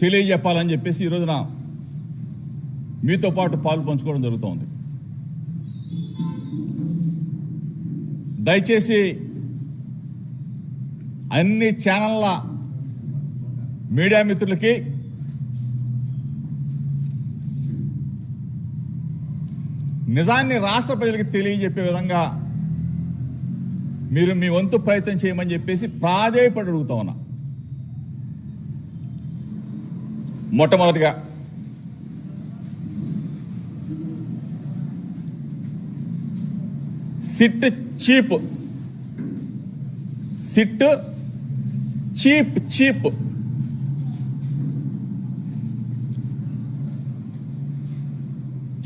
తెలియజెప్పాలని చెప్పేసి ఈ రోజున మీతో పాటు పాలు పంచుకోవడం జరుగుతోంది. దయచేసి అన్ని ఛానళ్ళ మీడియా మిత్రులకి నిజాన్ని రాష్ట్ర ప్రజలకి తెలియజెప్పే విధంగా మీరు మీ వంతు ప్రయత్నం చేయమని చెప్పేసి ప్రాధేయపడి అడుగుతా ఉన్నా. మొట్టమొదటిగా SIT chief. SIT chief chief.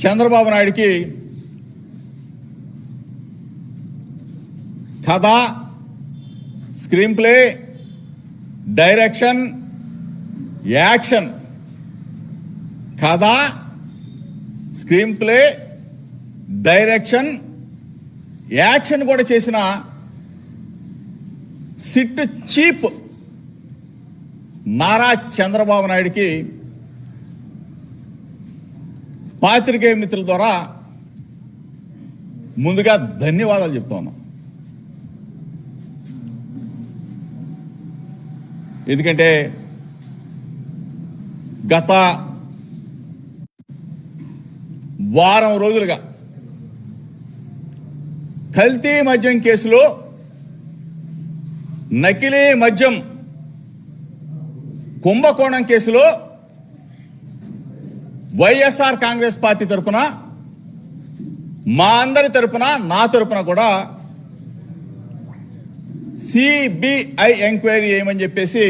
Chandrababu నాయుడికి కథ స్క్రీన్ ప్లే డైరెక్షన్ యాక్షన్ కథ స్క్రీన్ ప్లే డైరెక్షన్ యాక్షన్ కూడా చేసిన సిట్ చీప్ నారా చంద్రబాబు నాయుడికి పాత్రికేయ మిత్రుల ద్వారా ముందుగా ధన్యవాదాలు చెప్తా ఉన్నాం. ఎందుకంటే గత వారం రోజులుగా. కల్తీ మద్యం కేసులో నకిలీ మద్యం కుంభకోణం కేసులో వైఎస్ఆర్ కాంగ్రెస్ పార్టీ తరపున మా అందరి తరపున నా తరపున కూడా సిబిఐ ఎంక్వైరీ చేయమని చెప్పేసి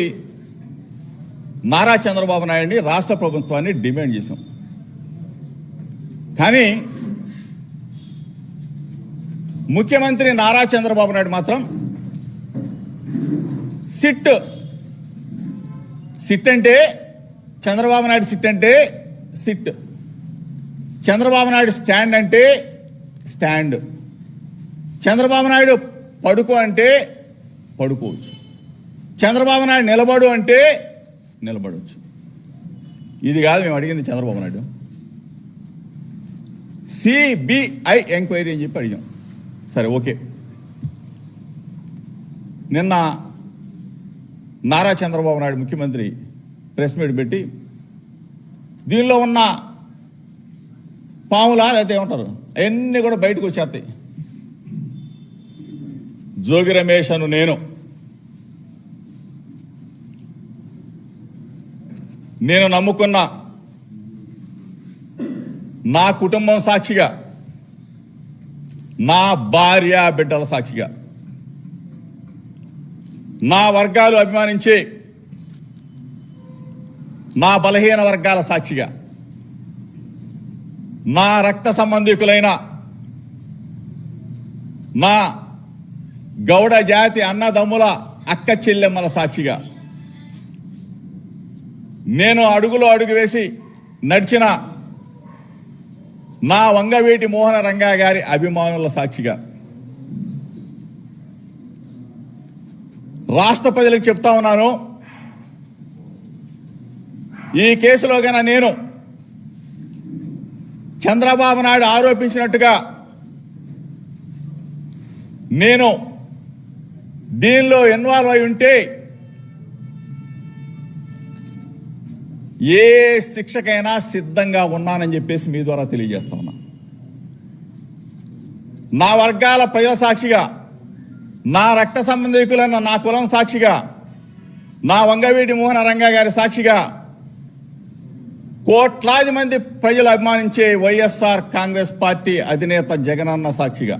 నారా చంద్రబాబు నాయుడిని రాష్ట్ర ప్రభుత్వాన్ని డిమాండ్ చేశాం. కానీ ముఖ్యమంత్రి నారా చంద్రబాబు నాయుడు మాత్రం సిట్ సిట్ అంటే చంద్రబాబు నాయుడు సిట్ అంటే సిట్. చంద్రబాబు నాయుడు స్టాండ్ అంటే స్టాండ్. చంద్రబాబు నాయుడు పడుకో అంటే పడుకోవచ్చు. చంద్రబాబు నాయుడు నిలబడు అంటే నిలబడవచ్చు ఇది కాదు మేము అడిగింది చంద్రబాబు నాయుడు. సిబిఐ ఎంక్వైరీ అని చెప్పి అడిగాం. సరే ఓకే. నిన్న నారా చంద్రబాబు నాయుడు ముఖ్యమంత్రి ప్రెస్ మీట్ పెట్టి దీనిలో ఉన్న పాములా లేకపోతే ఏమంటారు? అవన్నీ కూడా బయటకు వచ్చేస్తాయి. జోగి రమేష్ అను నేను. నేను నమ్ముకున్న నా కుటుంబం సాక్షిగా నా భార్య బిడ్డల సాక్షిగా నా వర్గాలు అభిమానించే నా బలహీన వర్గాల సాక్షిగా నా రక్త సంబంధికులైన నా గౌడ జాతి అన్నదమ్ముల అక్క చెల్లెమ్మల సాక్షిగా నేను అడుగులో అడుగు వేసి నడిచిన నా వంగవీటి మోహన రంగా గారి అభిమానుల సాక్షిగా. రాష్ట్ర ప్రజలకు చెప్తా ఉన్నాను. ఈ కేసులో గన నేను చంద్రబాబు నాయుడు ఆరోపించినట్టుగా నేను దీనిలో ఇన్వాల్వ్ అయి ఉంటే ఏ శిక్షకైనా సిద్ధంగా ఉన్నానని చెప్పేసి మీ ద్వారా తెలియజేస్తా ఉన్నా. నా వర్గాల ప్రజల సాక్షిగా నా రక్త సంబంధికులైన నా కులం సాక్షిగా నా వంగవీటి మోహన రంగా గారి సాక్షిగా కోట్లాది మంది ప్రజలు అభిమానించే వైఎస్ఆర్ కాంగ్రెస్ పార్టీ అధినేత జగనన్న సాక్షిగా.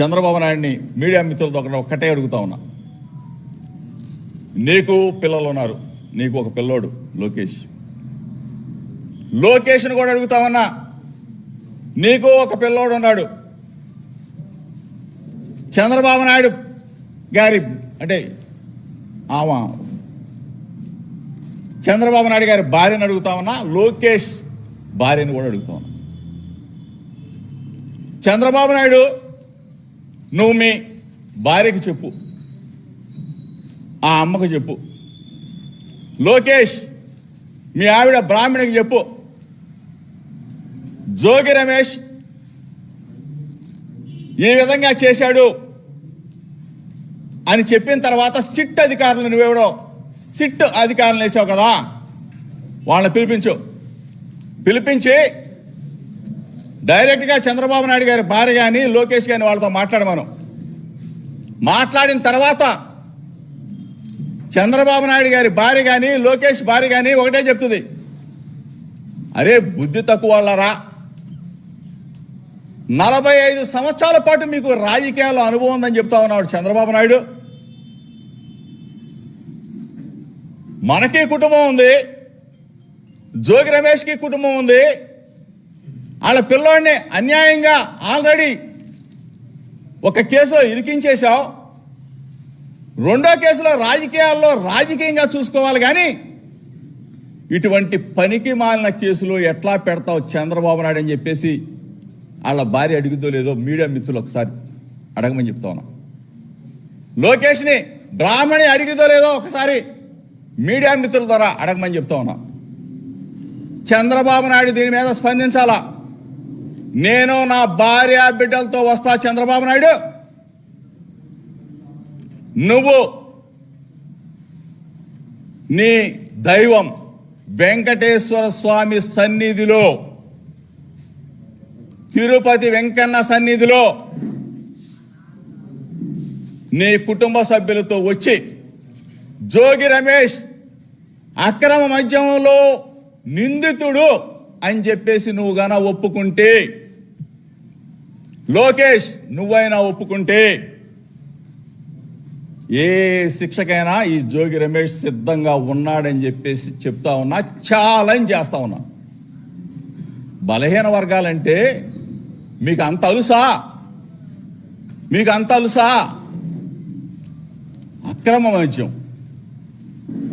చంద్రబాబు నాయుడిని మీడియా మిత్రులతో ఒకటే అడుగుతా ఉన్నా. నీకు పిల్లలు ఉన్నారు. నీకు ఒక పిల్లోడు లోకేష్. లోకేష్ని కూడా అడుగుతామన్నా నీకు ఒక పిల్లోడు ఉన్నాడు. చంద్రబాబు నాయుడు గారి అంటే ఆమె. చంద్రబాబు నాయుడు గారి భార్యను అడుగుతామన్నా లోకేష్ భార్యను కూడా అడుగుతా చంద్రబాబు నాయుడు నువ్వు మీ భార్యకి చెప్పు. ఆ అమ్మకు చెప్పు. లోకేష్ మీ ఆవిడ బ్రాహ్మణికి చెప్పు. జోగి రమేష్ ఈ విధంగా చేశాడు అని చెప్పిన తర్వాత సిట్ అధికారులు నువ్వెవడో సిట్ అధికారులు వేసావు కదా? వాళ్ళని పిలిపించు. పిలిపించి డైరెక్ట్గా చంద్రబాబు నాయుడు గారి భార్య కానీ లోకేష్ కానీ వాళ్ళతో మాట్లాడమను. మాట్లాడిన తర్వాత చంద్రబాబు నాయుడు గారి భార్య కానీ లోకేష్ భార్య కానీ ఒకటే చెప్తుంది. అరే బుద్ధి తక్కువ వాళ్ళరా. నలభై ఐదు సంవత్సరాల పాటు మీకు రాజకీయాల్లో అనుభవం ఉందని చెప్తా ఉన్నాడు చంద్రబాబు నాయుడు. మనకి కుటుంబం ఉంది. జోగి రమేష్కి కుటుంబం ఉంది. వాళ్ళ పిల్లోడిని అన్యాయంగా ఆల్రెడీ ఒక కేసులో ఇరికించేశావు రెండో కేసులో రాజకీయాల్లో రాజకీయంగా చూసుకోవాలి కానీ ఇటువంటి పనికి మాలిన కేసులు ఎట్లా పెడతావు చంద్రబాబు నాయుడు అని చెప్పేసి వాళ్ళ భార్య అడుగుదో లేదో మీడియా మిత్రులు ఒకసారి అడగమని చెప్తా ఉన్నా. లోకేష్ని బ్రాహ్మణి అడిగిదో లేదో ఒకసారి మీడియా మిత్రుల ద్వారా అడగమని చెప్తా ఉన్నా. చంద్రబాబు నాయుడు దీని మీద స్పందించాలా? నేను నా భార్య బిడ్డలతో వస్తా చంద్రబాబు నాయుడు. నువ్వు నీ దైవం వెంకటేశ్వర స్వామి సన్నిధిలో తిరుపతి వెంకన్న సన్నిధిలో నీ కుటుంబ సభ్యులతో వచ్చి జోగి రమేష్ అక్రమ మద్యంలో నిందితుడు అని చెప్పేసి నువ్వు గన ఒప్పుకుంటే లోకేష్ నువ్వైనా ఒప్పుకుంటే ఏ శిక్షకైనా ఈ జోగి రమేష్ సిద్ధంగా ఉన్నాడని చెప్పేసి చెప్తా ఉన్నా ఛాలెంజ్ చేస్తా ఉన్నా. బలహీన వర్గాలంటే మీకు అంత అలుసా? మీకు అంత అలుసా? అక్రమ వైద్యం.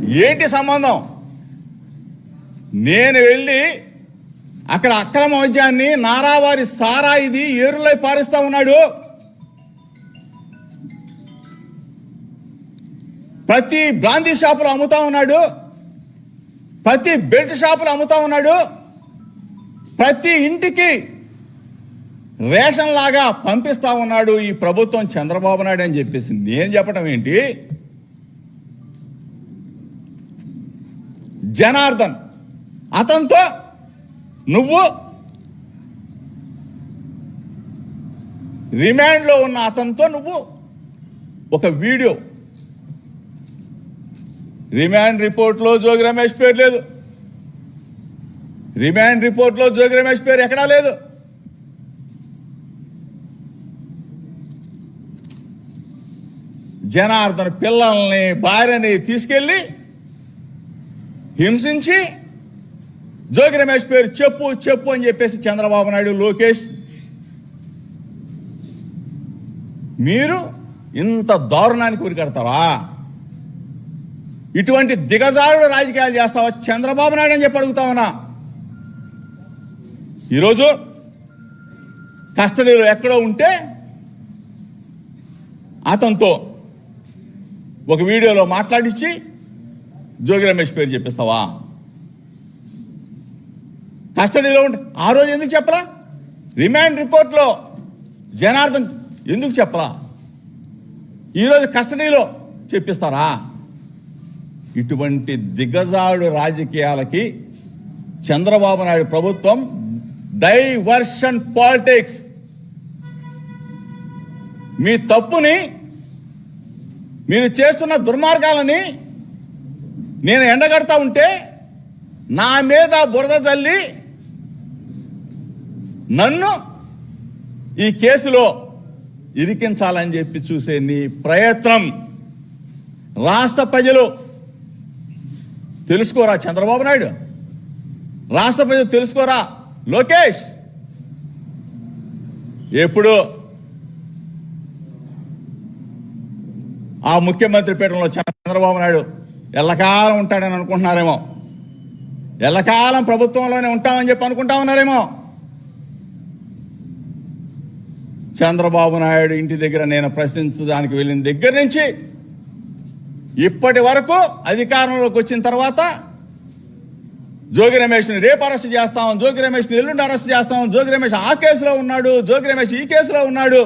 ఏంటి సంబంధం? నేను వెళ్ళి అక్కడ అక్రమ వైద్యాన్ని నారావారి సారా ఇది ఏరులై పారిస్తా ఉన్నాడు. ప్రతి బ్రాందీ షాపులో అమ్ముతా ఉన్నాడు. ప్రతి బెల్ట్ షాపులో అమ్ముతా ఉన్నాడు. ప్రతి ఇంటికి రేషన్ లాగా పంపిస్తా ఉన్నాడు ఈ ప్రభుత్వం చంద్రబాబు నాయుడు అని చెప్పేసి. నేను చెప్పడం ఏంటి? జనార్దన్ అతనితో నువ్వు రిమాండ్లో ఉన్న అతనితో నువ్వు ఒక వీడియో రిమాండ్ రిపోర్ట్లో జోగి రమేష్ పేరు లేదు. రిమాండ్ రిపోర్ట్లో జోగి రమేష్ పేరు ఎక్కడా లేదు. జనార్దన్ పిల్లల్ని భార్యని తీసుకెళ్ళి హింసించి జోగి రమేష్ పేరు చెప్పు చెప్పు అని చెప్పేసి చంద్రబాబు నాయుడు లోకేష్ మీరు ఇంత దారుణానికి ఉరికడతారా? ఇటువంటి దిగజారుడు రాజకీయాలు చేస్తావా? చంద్రబాబు నాయుడు అని చెప్పి అడుగుతా ఉన్నా. ఈరోజు కస్టడీలో ఎక్కడో ఉంటే అతనితో ఒక వీడియోలో మాట్లాడించి జోగి రమేష్ పేరు చెప్పిస్తావా? కస్టడీలో ఉంటే ఆ రోజు ఎందుకు చెప్పలా? రిమాండ్ రిపోర్ట్లో జనార్దన్ ఎందుకు చెప్పలా? ఈరోజు కస్టడీలో చెప్పిస్తారా? ఇటువంటి దిగజాడు రాజకీయాలకి చంద్రబాబు నాయుడు ప్రభుత్వం డైవర్షన్ పాలిటిక్స్. మీ తప్పుని మీరు చేస్తున్న దుర్మార్గాలని నేను ఎండగడతా ఉంటే నా మీద బురద తల్లి నన్ను ఈ కేసులో ఇరికించాలని చెప్పి చూసే నీ ప్రయత్నం. రాష్ట్ర ప్రజలు తెలుసుకోరా చంద్రబాబు నాయుడు? రాష్ట్ర ప్రజలు తెలుసుకోరా? లోకేష్! ఎప్పుడు? ఆ ముఖ్యమంత్రి పీఠంలో చంద్రబాబు నాయుడు ఎల్లకాలం ఉంటాడని అనుకుంటున్నారేమో. ఎల్లకాలం ప్రభుత్వంలోనే ఉంటామని చెప్పి అనుకుంటా ఉన్నారేమో. చంద్రబాబు నాయుడు ఇంటి దగ్గర నేను ప్రశ్నించడానికి వెళ్ళిన దగ్గర నుంచి ఇప్పటి వరకు అధికారంలోకి వచ్చిన తర్వాత జోగి రమేష్ని రేపు అరెస్ట్ చేస్తాం జోగి రమేష్ని ఎల్లుండి అరెస్ట్ చేస్తాం జోగి రమేష్ ఆ కేసులో ఉన్నాడు జోగి రమేష్ ఈ కేసులో ఉన్నాడు.